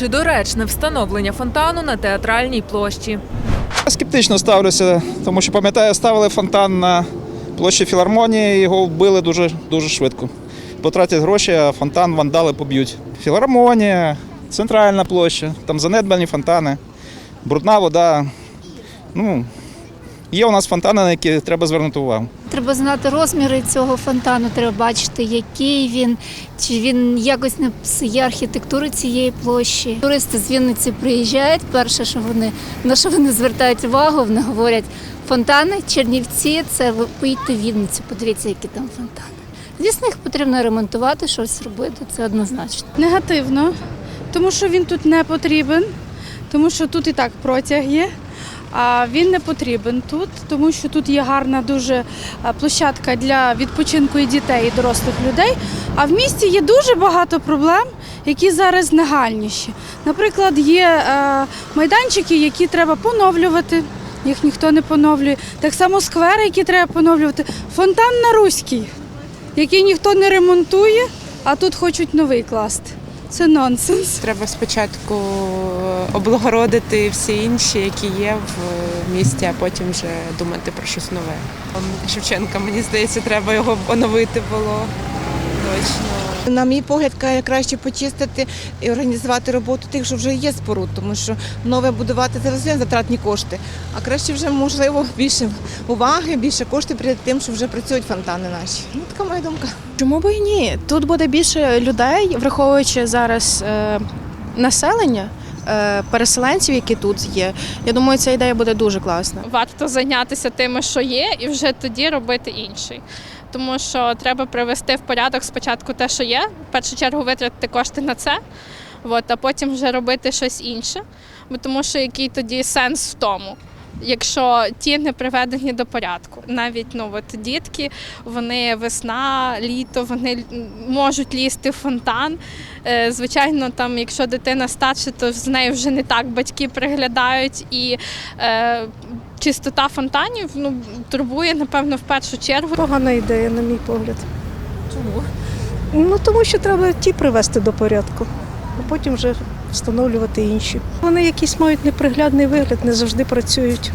чи доречне встановлення фонтану на театральній площі. Я скептично ставлюся, тому що пам'ятаю, ставили фонтан на площі філармонії, його вбили дуже, дуже швидко. Потратять гроші, а фонтан вандали поб'ють. Філармонія, центральна площа, там занедбані фонтани, брудна вода. Ну, є у нас фонтани, на які треба звернути увагу. Треба знати розміри цього фонтану, треба бачити, який він, чи він якось не псує архітектури цієї площі. Туристи з Вінниці приїжджають. Перше, що вони на що вони звертають увагу, вони говорять фонтани, Чернівці, це ви поїдьте в Вінницю, подивіться, які там фонтани. Звісно, їх потрібно ремонтувати, щось робити, це однозначно. Негативно, тому що він тут не потрібен, тому що тут і так протяг є. Він не потрібен тут, тому що тут є гарна дуже е, площадка для відпочинку і дітей, і дорослих людей. А в місті є дуже багато проблем, які зараз нагальніші. Наприклад, є е, майданчики, які треба поновлювати. Їх ніхто не поновлює. Так само сквери, які треба поновлювати. Фонтан на Руській, який ніхто не ремонтує, а тут хочуть новий класти. Це нонсенс. Треба спочатку облагородити всі інші, які є в місті, а потім вже думати про щось нове. Шевченка, мені здається, треба його оновити було точно. На мій погляд, краще почистити і організувати роботу тих, що вже є споруд, тому що нове будувати це затратні кошти. А краще вже можливо більше уваги, більше коштів придати тим, що вже працюють фонтани наші. Ну така моя думка. Чому б і ні? Тут буде більше людей, враховуючи зараз е, населення, е, переселенців, які тут є. Я думаю, ця ідея буде дуже класна. варто зайнятися тими, що є, і вже тоді робити інший. Тому що треба привести в порядок спочатку те, що є, в першу чергу витратити кошти на це, от, а потім вже робити щось інше. Бо тому що який тоді сенс в тому, якщо ті не приведені до порядку. Навіть ну, от, дітки, вони весна, літо, вони можуть лізти в фонтан. Е, Звичайно, там, якщо дитина старша, то з нею вже не так батьки приглядають і е, чистота фонтанів ну, турбує, напевно, в першу чергу. Погана ідея, на мій погляд. Чому? Ну тому що треба ті привести до порядку, а потім вже встановлювати інші. Вони якісь мають неприглядний вигляд, не завжди працюють.